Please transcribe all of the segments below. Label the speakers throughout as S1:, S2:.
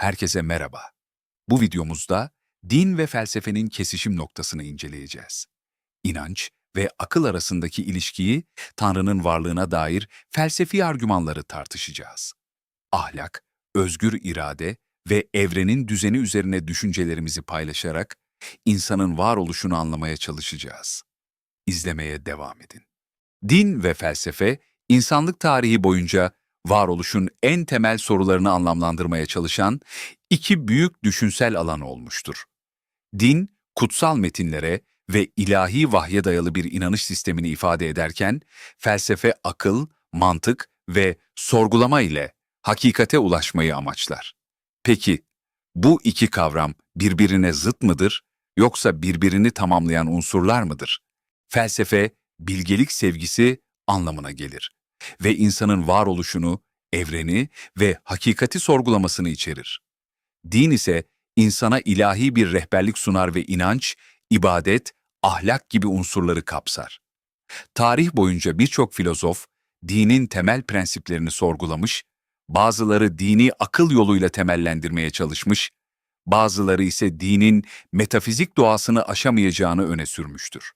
S1: Herkese merhaba. Bu videomuzda din ve felsefenin kesişim noktasını inceleyeceğiz. İnanç ve akıl arasındaki ilişkiyi, Tanrı'nın varlığına dair felsefi argümanları tartışacağız. Ahlak, özgür irade ve evrenin düzeni üzerine düşüncelerimizi paylaşarak insanın varoluşunu anlamaya çalışacağız. İzlemeye devam edin. Din ve felsefe, insanlık tarihi boyunca varoluşun en temel sorularını anlamlandırmaya çalışan iki büyük düşünsel alan olmuştur. Din, kutsal metinlere ve ilahi vahye dayalı bir inanış sistemini ifade ederken, felsefe akıl, mantık ve sorgulama ile hakikate ulaşmayı amaçlar. Peki, bu iki kavram birbirine zıt mıdır yoksa birbirini tamamlayan unsurlar mıdır? Felsefe, bilgelik sevgisi anlamına gelir ve insanın varoluşunu, evreni ve hakikati sorgulamasını içerir. Din ise insana ilahi bir rehberlik sunar ve inanç, ibadet, ahlak gibi unsurları kapsar. Tarih boyunca birçok filozof dinin temel prensiplerini sorgulamış, bazıları dini akıl yoluyla temellendirmeye çalışmış, bazıları ise dinin metafizik doğasını aşamayacağını öne sürmüştür.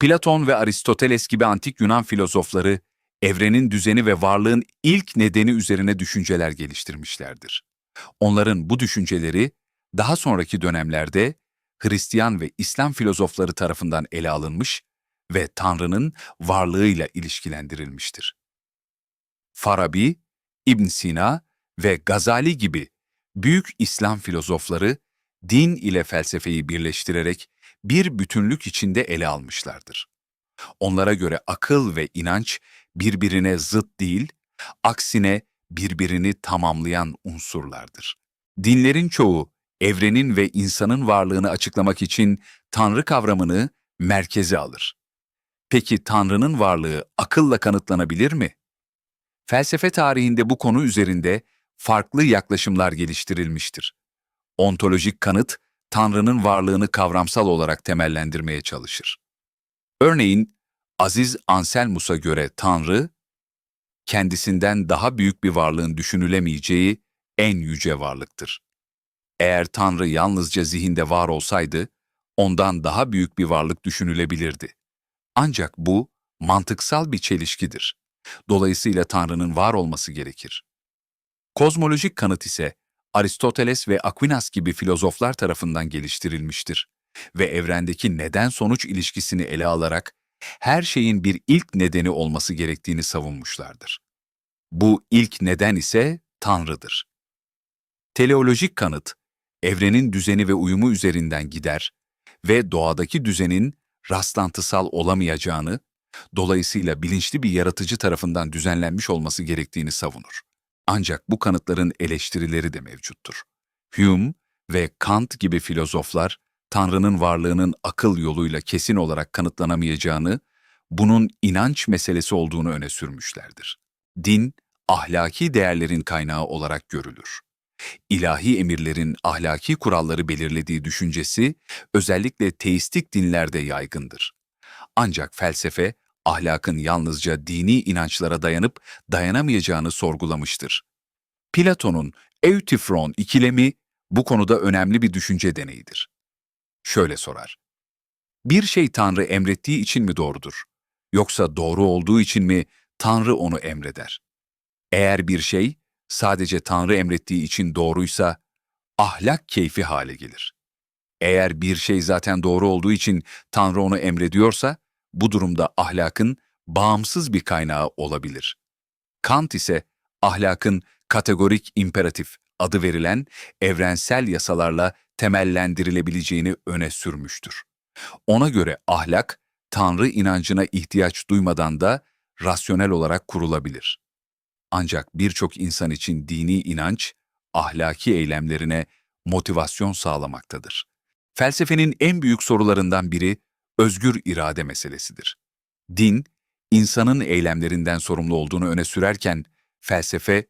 S1: Platon ve Aristoteles gibi antik Yunan filozofları evrenin düzeni ve varlığın ilk nedeni üzerine düşünceler geliştirmişlerdir. Onların bu düşünceleri daha sonraki dönemlerde Hristiyan ve İslam filozofları tarafından ele alınmış ve Tanrı'nın varlığıyla ilişkilendirilmiştir. Farabi, İbn Sina ve Gazali gibi büyük İslam filozofları din ile felsefeyi birleştirerek bir bütünlük içinde ele almışlardır. Onlara göre akıl ve inanç birbirine zıt değil, aksine birbirini tamamlayan unsurlardır. Dinlerin çoğu, evrenin ve insanın varlığını açıklamak için Tanrı kavramını merkeze alır. Peki Tanrı'nın varlığı akılla kanıtlanabilir mi? Felsefe tarihinde bu konu üzerinde farklı yaklaşımlar geliştirilmiştir. Ontolojik kanıt, Tanrı'nın varlığını kavramsal olarak temellendirmeye çalışır. Örneğin, Aziz Anselmus'a göre Tanrı, kendisinden daha büyük bir varlığın düşünülemeyeceği en yüce varlıktır. Eğer Tanrı yalnızca zihinde var olsaydı, ondan daha büyük bir varlık düşünülebilirdi. Ancak bu, mantıksal bir çelişkidir. Dolayısıyla Tanrı'nın var olması gerekir. Kozmolojik kanıt ise, Aristoteles ve Aquinas gibi filozoflar tarafından geliştirilmiştir ve evrendeki neden-sonuç ilişkisini ele alarak her şeyin bir ilk nedeni olması gerektiğini savunmuşlardır. Bu ilk neden ise Tanrı'dır. Teleolojik kanıt, evrenin düzeni ve uyumu üzerinden gider ve doğadaki düzenin rastlantısal olamayacağını, dolayısıyla bilinçli bir yaratıcı tarafından düzenlenmiş olması gerektiğini savunur. Ancak bu kanıtların eleştirileri de mevcuttur. Hume ve Kant gibi filozoflar, Tanrı'nın varlığının akıl yoluyla kesin olarak kanıtlanamayacağını, bunun inanç meselesi olduğunu öne sürmüşlerdir. Din, ahlaki değerlerin kaynağı olarak görülür. İlahi emirlerin ahlaki kuralları belirlediği düşüncesi özellikle teistik dinlerde yaygındır. Ancak felsefe, ahlakın yalnızca dini inançlara dayanıp dayanamayacağını sorgulamıştır. Platon'un Eutifron ikilemi bu konuda önemli bir düşünce deneyidir. Şöyle sorar. Bir şey Tanrı emrettiği için mi doğrudur? Yoksa doğru olduğu için mi Tanrı onu emreder? Eğer bir şey sadece Tanrı emrettiği için doğruysa ahlak keyfi hale gelir. Eğer bir şey zaten doğru olduğu için Tanrı onu emrediyorsa bu durumda ahlakın bağımsız bir kaynağı olabilir. Kant ise ahlakın kategorik imperatif adı verilen evrensel yasalarla temellendirilebileceğini öne sürmüştür. Ona göre ahlak, Tanrı inancına ihtiyaç duymadan da rasyonel olarak kurulabilir. Ancak birçok insan için dini inanç, ahlaki eylemlerine motivasyon sağlamaktadır. Felsefenin en büyük sorularından biri özgür irade meselesidir. Din, insanın eylemlerinden sorumlu olduğunu öne sürerken, felsefe,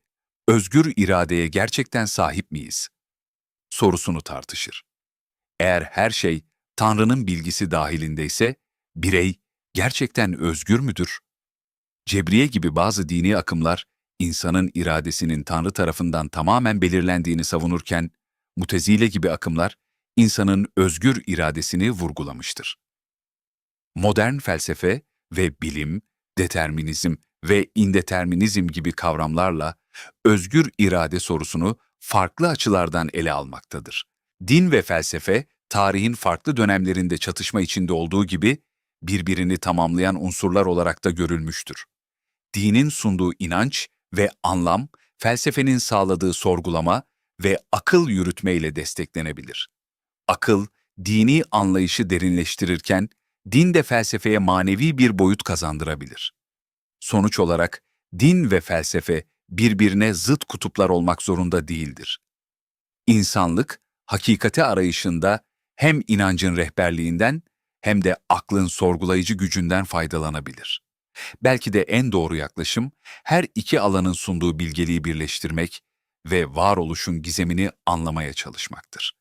S1: özgür iradeye gerçekten sahip miyiz? Sorusunu tartışır. Eğer her şey Tanrı'nın bilgisi dahilindeyse, birey gerçekten özgür müdür? Cebriye gibi bazı dini akımlar, insanın iradesinin Tanrı tarafından tamamen belirlendiğini savunurken, Mutezile gibi akımlar insanın özgür iradesini vurgulamıştır. Modern felsefe ve bilim, determinizm ve indeterminizm gibi kavramlarla özgür irade sorusunu farklı açılardan ele almaktadır. Din ve felsefe, tarihin farklı dönemlerinde çatışma içinde olduğu gibi birbirini tamamlayan unsurlar olarak da görülmüştür. Dinin sunduğu inanç ve anlam, felsefenin sağladığı sorgulama ve akıl yürütmeyle desteklenebilir. Akıl, dini anlayışı derinleştirirken, din de felsefeye manevi bir boyut kazandırabilir. Sonuç olarak, din ve felsefe birbirine zıt kutuplar olmak zorunda değildir. İnsanlık, hakikati arayışında hem inancın rehberliğinden hem de aklın sorgulayıcı gücünden faydalanabilir. Belki de en doğru yaklaşım, her iki alanın sunduğu bilgeliği birleştirmek ve varoluşun gizemini anlamaya çalışmaktır.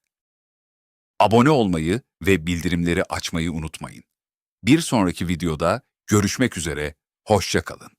S1: Abone olmayı ve bildirimleri açmayı unutmayın. Bir sonraki videoda görüşmek üzere, hoşça kalın.